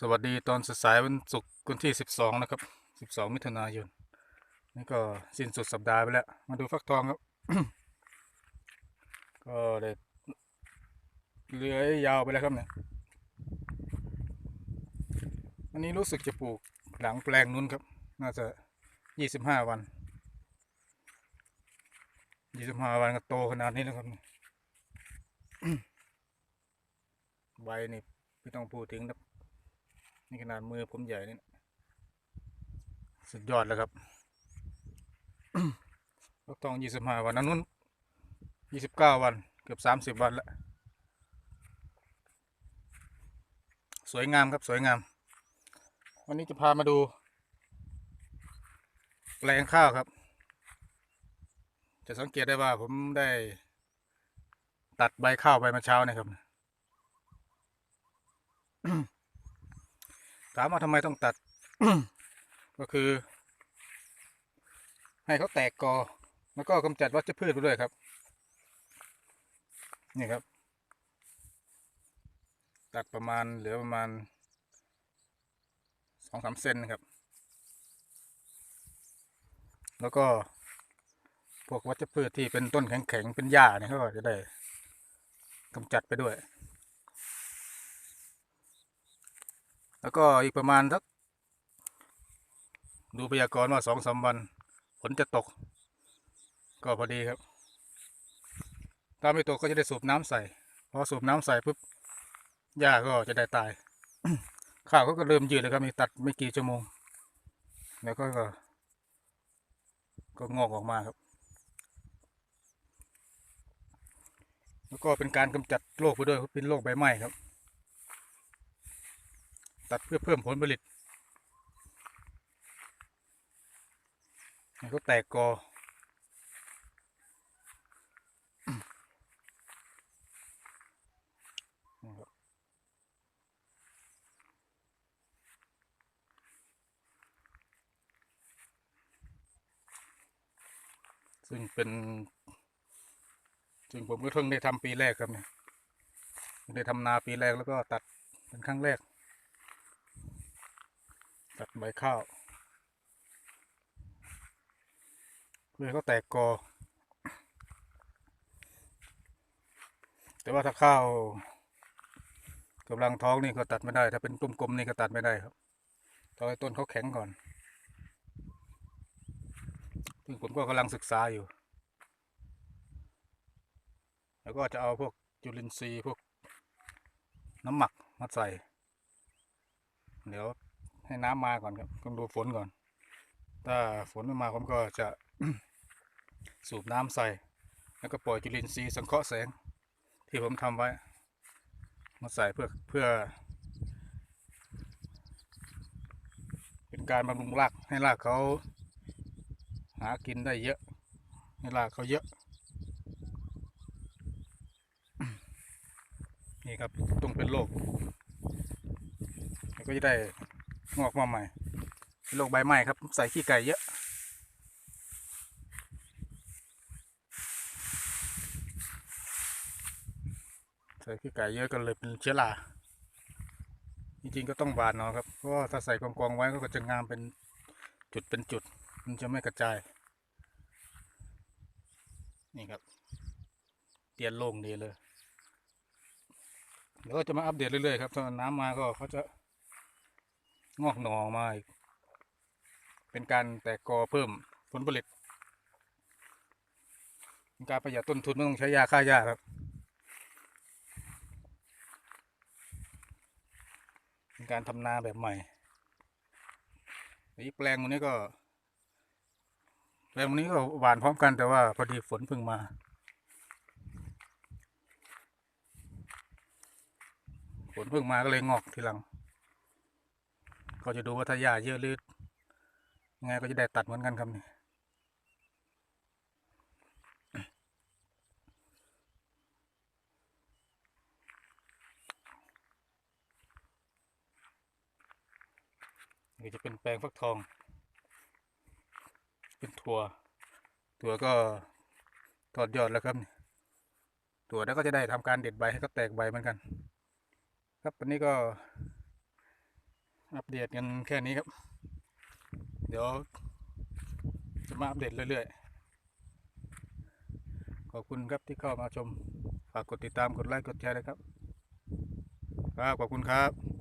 สวัสดีตอนสายวันศุกร์วันที่ 12 นะครับ 12 มิถุนายน นี่ก็สิ้นสุดสัปดาห์ไปแล้ว มาดูฟักทองครับ ก็ได้เลื้อยยาวไปแล้วครับเนี่ยอันนี้รู้สึกจะปลูกหลังแปลงนู้นครับ น่าจะ 25 วัน 25 วันก็โตขนาดนี้แล้วครับใบนี่ไม่ต้องพูดถึงครับ นี่ขนาดมือผมใหญ่นี่สุดยอดแล้วครับฟักทองยี่สิบห้าวันนั้นนู้นยี่สิบเก้าวัน เกือบสามสิบวันแล้ว สวยงามครับสวยงาม วันนี้จะพามาดู แปลงข้าวครับ จะสังเกตได้ว่าผมได้ตัดใบข้าวไปมื่อเช้านะครับ ถามว่าทำไมต้องตัด ก็คือ ให้เขาแตกกอ แล้วก็กำจัดวัชพืชไปด้วยครับ นี่ครับ ตัดประมาณเหลือประมาณสองสามเซนครับ แล้วก็ พวกวัชพืชที่เป็นต้นแข็งๆ เป็นหญ้าเนี่ยเขาก็จะได้กำจัดไปด้วย แล้วก็อีกประมาณสักดูพยากรณ์ว่าสองสามวันฝนจะตก ก็พอดีครับ ถ้าไม่ตกก็จะได้สูบน้ำใส่พอสูบน้ำใส่ปุ๊บหญ้าก็จะได้ตายข้าวก็เริ่มยืดเลยครับมีตัดไม่กี่ชั่วโมง แล้วก็ก็ก็งอกออกมาครับ แล้วก็เป็นการกำจัดโรคไปด้วยเป็นโรคใบไหม้ครับ ตัดเพื่อเพิ่มผลผลิตให้เขาแตกกอซึ่งเป็นซึ่งผมก็เพิ่งได้ทำปีแรกครับเนี่ยได้ทำนาปีแรกแล้วก็ตัดเป็นครั้งแรก ตัดใบข้าว เพื่อเขาแตกกอ แต่ว่าถ้าข้าวกำลังท้องนี่ก็ตัดไม่ได้ ถ้าเป็นตุ้มกลมนี่ก็ตัดไม่ได้ครับต้องให้ต้นเขาแข็งก่อน ซึ่งผมก็กำลังศึกษาอยู่ แล้วก็จะเอาพวกจุลินทรีย์พวกน้ำหมักมาใส่ เดี๋ยว ให้น้ำมาก่อนครับต้องดูฝนก่อน ถ้าฝนไม่มาผมก็จะสูบน้ำใส่ แล้วก็ปล่อยจุลินทรีย์สังเคราะห์แสง ที่ผมทำไว้ มาใส่เพื่อเพื่อ เป็นการบำรุงรากให้รากเขาหากินได้เยอะ ให้รากเขาเยอะนี่ครับต้องเป็นโรคแล้วก็จะได้ งอกมาใหม่โรคใบไหม้ครับ ใส่ขี้ไก่เยอะ ใส่ขี้ไก่เยอะก็เลยเป็นเชื้อราจริงๆก็ต้องบานเนาะครับเพราะว่าถ้าใส่กองๆไว้ก็จะงามเป็นจุดเป็นจุด มันจะไม่กระจาย นี่ครับเตียนโล่งดีเลยเดี๋ยวก็จะมาอัปเดตเรื่อยๆครับถ้าน้ำมาก็เขาจะ งอกหน่อมาอีก เป็นการแตกกอเพิ่มผลผลิตเป็นการประหยัดต้นทุนไม่ต้องใช้ยาฆ่าหญ้าครับเป็นการทำนาแบบใหม่อีกแปลงวันนี้ก็แปลงวันนี้ก็หวานพร้อมกันแต่ว่าพอดีฝนเพิ่งมาฝนเพิ่งมาก็เลยงอกทีหลัง ก็จะดูว่าถ้าหญ้าเยอะหรือยังไงก็จะได้ตัดเหมือนกันครับนี่นี่จะเป็นแปลงฟักทอง เป็นถั่ว ถั่วก็ถอดยอดแล้วครับนี่ถั่วแล้วก็จะได้ทำการเด็ดใบให้เขาแตกใบเหมือนกัน ครับวันนี้ก็ อัปเดตกันแค่นี้ครับ เดี๋ยวจะมาอัปเดตเรื่อยๆ ขอบคุณครับที่เข้ามาชม ฝากกดติดตามกดไลค์กดแชร์นะครับ ครับ ขอบคุณครับ